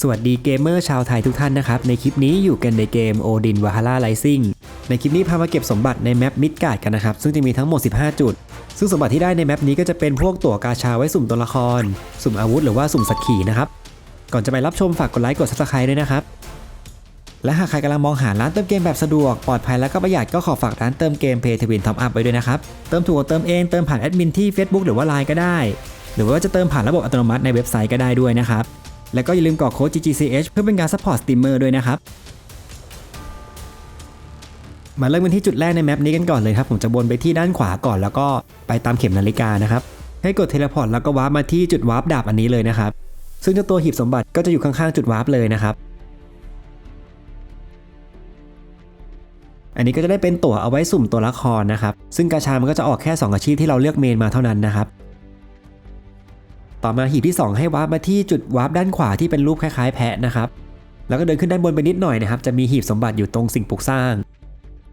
สวัสดีเกมเมอร์ชาวไทยทุกท่านนะครับ ในคลิปนี้อยู่กันในเกม Odin Valhalla Rising ในคลิปนี้พามาเก็บสมบัติในแมปมิดการ์ดกันนะครับ ซึ่งจะมีทั้งหมด 15 จุด ซึ่งสมบัติที่ได้ในแมปนี้ก็จะเป็นพวกตั๋วกาชาไว้สุ่มตัวละคร สุ่มอาวุธหรือว่าสุ่มสักขีนะครับ ก่อนจะไปรับชมฝากกดไลค์กด subscribe ด้วยนะครับ และหากใครกำลังมองหาร้านเติมเกมแบบสะดวกปลอดภัยและก็ประหยัดก็ขอฝากร้านเติมเกม Pay to Win Top Up ไว้ด้วยนะครับเติมถูกเติมเองเติมผ่านแอดมินที่ Facebook หรือว่า Line ก็ได้ หรือว่าจะเติมผ่านระบบอัตโนมัติในเว็บไซต์ก็ได้ด้วยนะครับ แล้วก็อย่าลืมกรอกโค้ด GGCH เพื่อเป็นการซัพพอร์ตสตรีมเมอร์ด้วยนะครับ มาเริ่มกันที่จุดแรกในแมปนี้กันก่อนเลยครับ ผมจะวนไปที่ด้านขวาก่อนแล้วก็ไปตามเข็มนาฬิกานะครับ ให้กดเทเลพอร์ตแล้วก็วาร์ปมาที่จุดวาร์ปดาบอันนี้เลยนะครับ ซึ่งเจ้าตัวหีบสมบัติก็จะอยู่ข้างๆจุดวาร์ปเลยนะครับอันนี้ก็จะได้เป็นตั๋วเอาไว้สุ่มตัวละครนะครับ ซึ่งกาชามันก็จะออกแค่ 2 อาชีพที่เราเลือกเมนมาเท่านั้นนะครับ ต่อมาหีบที่ 2 ให้วาร์ปมาที่จุดวาร์ปด้านขวาที่เป็นรูปคล้ายๆแพะนะครับ แล้วก็เดินขึ้นด้านบนไปนิดหน่อยนะครับ จะมีหีบสมบัติอยู่ตรงสิ่งปลูกสร้าง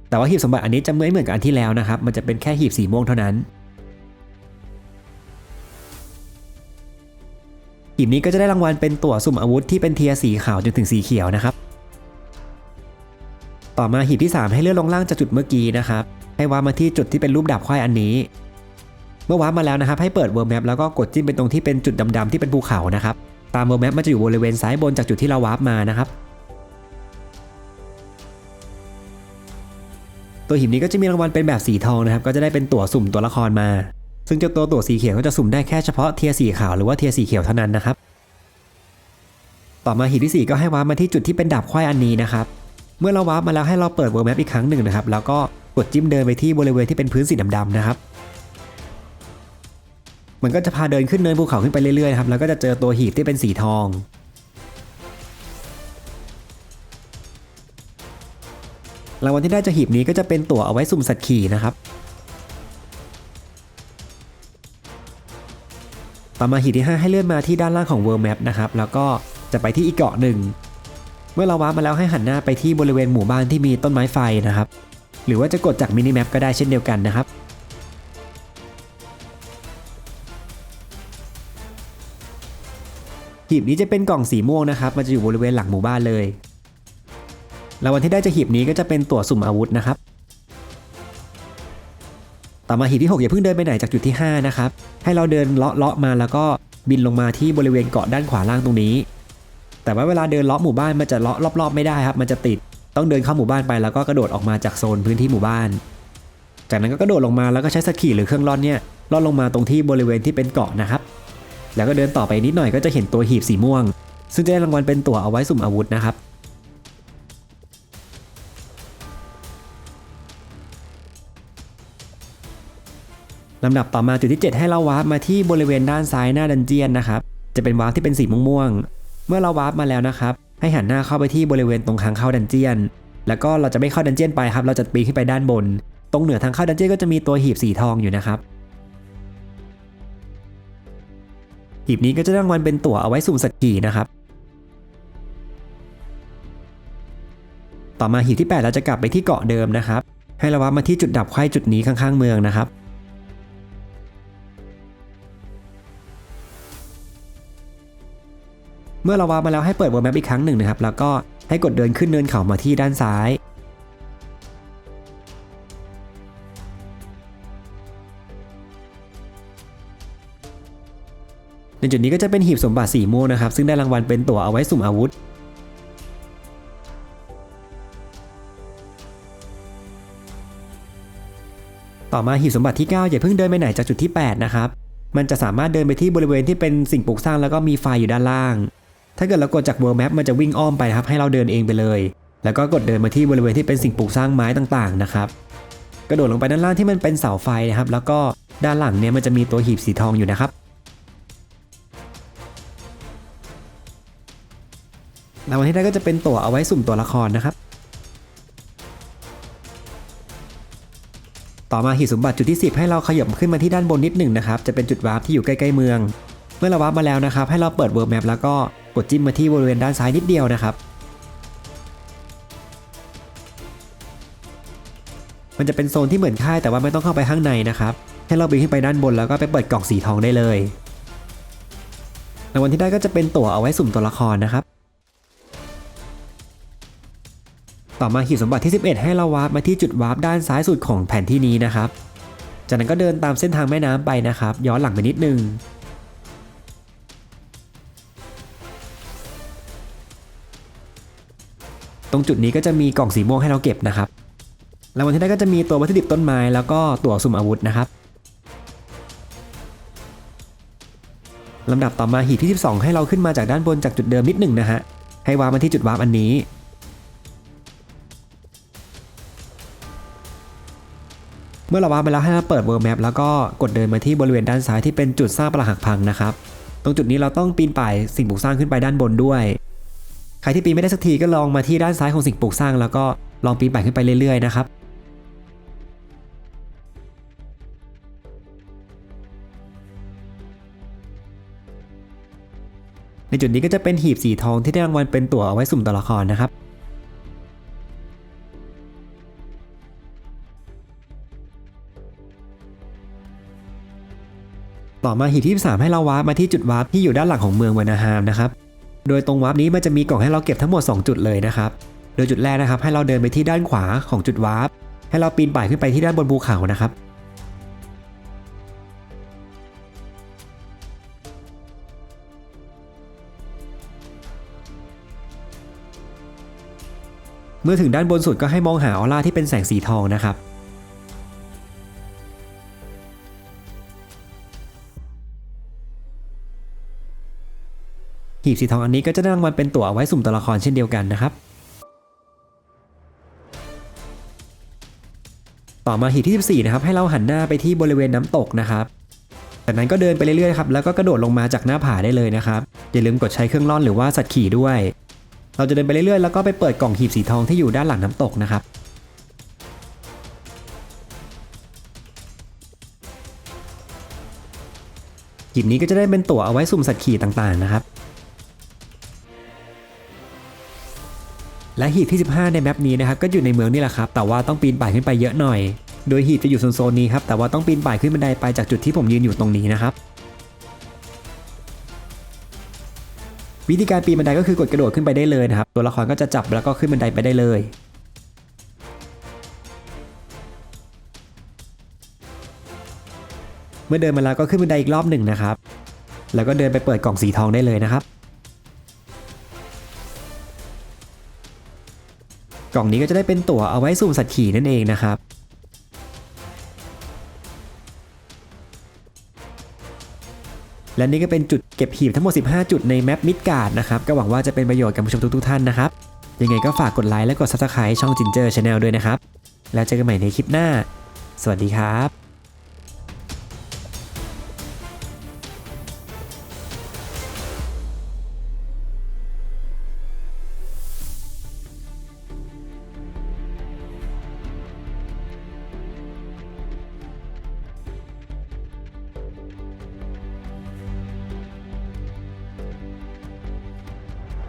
แต่ว่าหีบสมบัติอันนี้จะไม่เหมือนกับอันที่แล้วนะครับ มันจะเป็นแค่หีบสีม่วงเท่านั้น หีบนี้ก็จะได้รางวัลเป็นตั๋วสุ่มอาวุธที่เป็นเทียร์สีขาวจนถึงสีเขียวนะครับ ต่อมาหีบที่ 3 ให้เลื่อนลงล่างจากจุดเมื่อกี้นะครับ ให้วาร์ปมาที่จุดที่เป็นรูปดาบควายอันนี้ เมื่อวาร์ปมาแล้วนะครับให้เปิดเวิร์แมปแล้วก็กดจิ้มไปตรงที่เป็นจุดดำๆที่เป็นภูเขานะครับตามเวิร์แมปมันจะอยู่บริเวณซ้ายบนจากจุดที่เราวาร์ปมานะครับตัวหีบนี้ก็จะมีรางวัลเป็นแบบสีทองนะครับก็จะได้เป็นตั๋วสุ่มตัวละครมา ซึ่งเจ้าตัวตั๋วสีเขียวก็จะสุ่มได้แค่เฉพาะเทียร์สีขาวหรือว่าเทียร์สีเขียวเท่านั้นนะครับ ต่อมาหีบที่ 4 ก็ให้วาร์ปมาที่จุดที่เป็นดาบควายอันนี้นะครับ เมื่อเราวาร์ปมาแล้วให้เราเปิด World Map อีกครั้งหนึ่งนะครับแล้วก็กดจิ้มเดินไปที่บริเวณที่เป็นพื้นสีดำๆนะครับ มันก็จะพาเดินขึ้นเนินภูเขาขึ้นไปเรื่อยๆครับแล้วก็จะเจอตัวหีบที่เป็นสีทองรางวัลที่ได้จากหีบนี้ก็จะเป็นตั๋วเอาไว้สุ่มสัตว์ขี่นะครับต่อมาหีบที่ 5 ให้เลื่อนมาที่ด้านล่างของ World Map นะครับ แล้วก็จะไปที่อีกเกาะหนึ่ง เมื่อเราว้ามาแล้วให้หันหน้าไปที่บริเวณหมู่บ้านที่มีต้นไม้ไฟนะครับ หรือว่าจะกดจากมินิแมปก็ได้เช่นเดียวกันนะครับ หีบนี้จะเป็นกล่องสีม่วงนะครับ มันจะอยู่บริเวณหลังหมู่บ้านเลยรางวัลที่ได้จากหีบนี้ก็จะเป็นตั๋วสุ่มอาวุธนะครับ ต่อมาหีบที่ 6 อย่าเพิ่งเดินไปไหนจากจุดที่ 5 นะครับ ให้เราเดินเลาะเลาะมาแล้วก็บินลงมาที่บริเวณเกาะด้านขวาล่างตรงนี้ แต่ว่าเวลาเดินเลาะหมู่บ้านมันจะเลาะรอบๆไม่ได้ครับ มันจะติด ต้องเดินเข้าหมู่บ้านไปแล้วก็กระโดดออกมาจากโซนพื้นที่หมู่บ้าน จากนั้นก็กระโดดลงมาแล้วก็ใช้สกีหรือเครื่องล่อนเนี่ยล่อนลงมาตรงที่บริเวณที่เป็นเกาะนะครับ แล้วก็เดินต่อไปนิดหน่อยก็จะเห็นตัวหีบสีม่วง ซึ่งจะได้รางวัลเป็นตั๋วเอาไว้สุ่มอาวุธนะครับลำดับต่อมาจุดที่ 7 ให้เราวาร์ปมาที่บริเวณด้านซ้ายหน้าดันเจียนนะครับ จะเป็นวาร์ปที่เป็นสีม่วงๆเมื่อเราวาร์ปมาแล้วนะครับ ให้หันหน้าเข้าไปที่บริเวณตรงทางเข้าดันเจียน แล้วก็เราจะไม่เข้าดันเจียนไปครับ เราจะปีนขึ้นไปด้านบน ตรงเหนือทางเข้าดันเจียนก็จะมีตัวหีบสีทองอยู่นะครับ หีบนี้ก็จะได้รางวัลเป็นตั๋วเอาไว้สุ่มสัตว์ขี่นะครับ ต่อมาหีบที่ 8 เราจะกลับไปที่เกาะเดิมนะครับ ให้เราวามาที่จุดดับไข้จุดนี้ข้างๆเมืองนะครับเมื่อเราวามาแล้วให้เปิด World Map อีกครั้งหนึ่งนะครับ แล้วก็ให้กดเดินขึ้นเนินเขามาที่ด้านซ้าย ในจุดนี้ก็จะเป็นหีบสมบัติสีม่วงนะครับ ซึ่งได้รางวัลเป็นตั๋วเอาไว้สุ่มอาวุธต่อมาหีบสมบัติที่ 9 อย่าเพิ่งเดินไปไหนจากจุดที่ 8 นะครับ มันจะสามารถเดินไปที่บริเวณที่เป็นสิ่งปลูกสร้างแล้วก็มีไฟอยู่ด้านล่าง ถ้าเกิดเรากดจาก World Map มันจะวิ่งอ้อมไปครับให้เราเดินเองไปเลย แล้วก็กดเดินมาที่บริเวณที่เป็นสิ่งปลูกสร้างไม้ต่างๆนะครับ กระโดดลงไปด้านล่างที่มันเป็นเสาไฟนะครับ แล้วก็ด้านหลังเนี่ยมันจะมีตัวหีบสีทองอยู่นะครับ รางวัลที่ได้ก็จะเป็นตั๋วเอาไว้สุ่มตัวละครนะครับ ต่อมาหีบสมบัติจุดที่ 10 ให้เราขยับขึ้นมาที่ด้านบนนิดหนึ่งนะครับ จะเป็นจุดวาร์ปที่อยู่ใกล้ๆเมือง เมื่อเราวาร์ปมาแล้วนะครับ ให้เราเปิด World Map แล้วก็กดจิ้มมาที่บริเวณด้านซ้ายนิดเดียวนะครับ มันจะเป็นโซนที่เหมือนค่ายแต่ว่าไม่ต้องเข้าไปข้างในนะครับให้เราบินขึ้นไปด้านบนแล้วก็ไปเปิดกล่องสีทองได้เลยรางวัลที่ได้ก็จะเป็นตั๋วเอาไว้สุ่มตัวละครนะครับ ต่อมาหีบสมบัติที่ 11 ให้เราวาร์ปมาที่จุดวาร์ปด้านซ้ายสุดของแผนที่นี้นะครับ จากนั้นก็เดินตามเส้นทางแม่น้ำไปนะครับ ย้อนหลังไปนิดนึง ตรงจุดนี้ก็จะมีกล่องสีม่วงให้เราเก็บนะครับแล้ววันที่ได้ก็จะมีตัววัตถุดิบต้นไม้แล้วก็ตัวสุ่มอาวุธนะครับลำดับต่อมาหีบที่ 12 ให้เราขึ้นมาจากด้านบนจากจุดเดิมนิดหนึ่งนะฮะ ให้วาร์ปมาที่จุดวาร์ปอันนี้ เมื่อเราวาร์ปไปแล้วให้เราเปิด World Map แล้วก็กดเดินมาที่บริเวณด้านซ้ายที่เป็นจุดสร้างปรักหักพังนะครับ ตรงจุดนี้เราต้องปีนป่ายสิ่งปลูกสร้างขึ้นไปด้านบนด้วย ใครที่ปีนไม่ได้สักทีก็ลองมาที่ด้านซ้ายของสิ่งปลูกสร้าง แล้วก็ลองปีนป่ายขึ้นไปเรื่อยๆนะครับในจุดนี้ก็จะเป็นหีบสีทองที่ได้รางวัลเป็นตั๋วเอาไว้สุ่มตัวละครนะครับ ต่อมาหีบที่3ให้เราวาร์ปมาที่จุดวาร์ปที่อยู่ด้านหลังของเมืองวานาฮามนะครับ โดยตรงวาร์ปนี้มันจะมีกล่องให้เราเก็บทั้งหมด 2 จุดเลยนะครับ โดยจุดแรกนะครับ ให้เราเดินไปที่ด้านขวาของจุดวาร์ปให้เราปีนป่ายขึ้นไปที่ด้านบนภูเขานะครับเมื่อถึงด้านบนสุดก็ให้มองหาออร่าที่เป็นแสงสีทองนะครับ หีบสีทองอันนี้ก็จะได้รางวัลเป็นตั๋วเอาไว้สุ่มตัวละครเช่นเดียวกันนะครับ ต่อมาหีบที่ 14 นะครับให้เราหันหน้าไปที่บริเวณน้ำตกนะครับ จากนั้นก็เดินไปเรื่อยๆครับแล้วก็กระโดดลงมาจากหน้าผาได้เลยนะครับอย่าลืมกดใช้เครื่องล่อนหรือว่าสัตว์ขี่ด้วย เราจะเดินไปเรื่อยๆแล้วก็ไปเปิดกล่องหีบสีทองที่อยู่ด้านหลังน้ำตกนะครับหีบนี้ก็จะได้เป็นตั๋วเอาไว้สุ่มสัตว์ขี่ต่างๆนะครับ และหีบที่ 15 ในแมปนี้นะครับก็อยู่ในเมืองนี่แหละครับ แต่ว่าต้องปีนป่ายขึ้นไปเยอะหน่อย โดยหีบจะอยู่โซนนี้ครับแต่ว่าต้องปีนป่ายขึ้นบันไดไปจากจุดที่ผมยืนอยู่ตรงนี้นะครับวิธีการปีนบันไดก็คือกดกระโดดขึ้นไปได้เลยนะครับ ตัวละครก็จะจับแล้วก็ขึ้นบันไดไปได้เลย เมื่อเดินมาแล้วก็ขึ้นบันไดอีกรอบหนึ่งนะครับ แล้วก็เดินไปเปิดกล่องสีทองได้เลยนะครับ กล่องนี้ก็จะได้เป็นตั๋วเอาไว้สุ่มสัตว์ขี่นั่นเองนะครับและนี่ก็เป็นจุดเก็บหีบทั้งหมด 15 จุดในแมปมิดการ์ดนะครับ ก็หวังว่าจะเป็นประโยชน์กับผู้ชมทุกๆท่านนะครับ ยังไงก็ฝากกดไลค์และกด Subscribe ช่องจินเจอร์ชาแนลด้วยนะครับ แล้วเจอกันใหม่ในคลิปหน้า สวัสดีครับ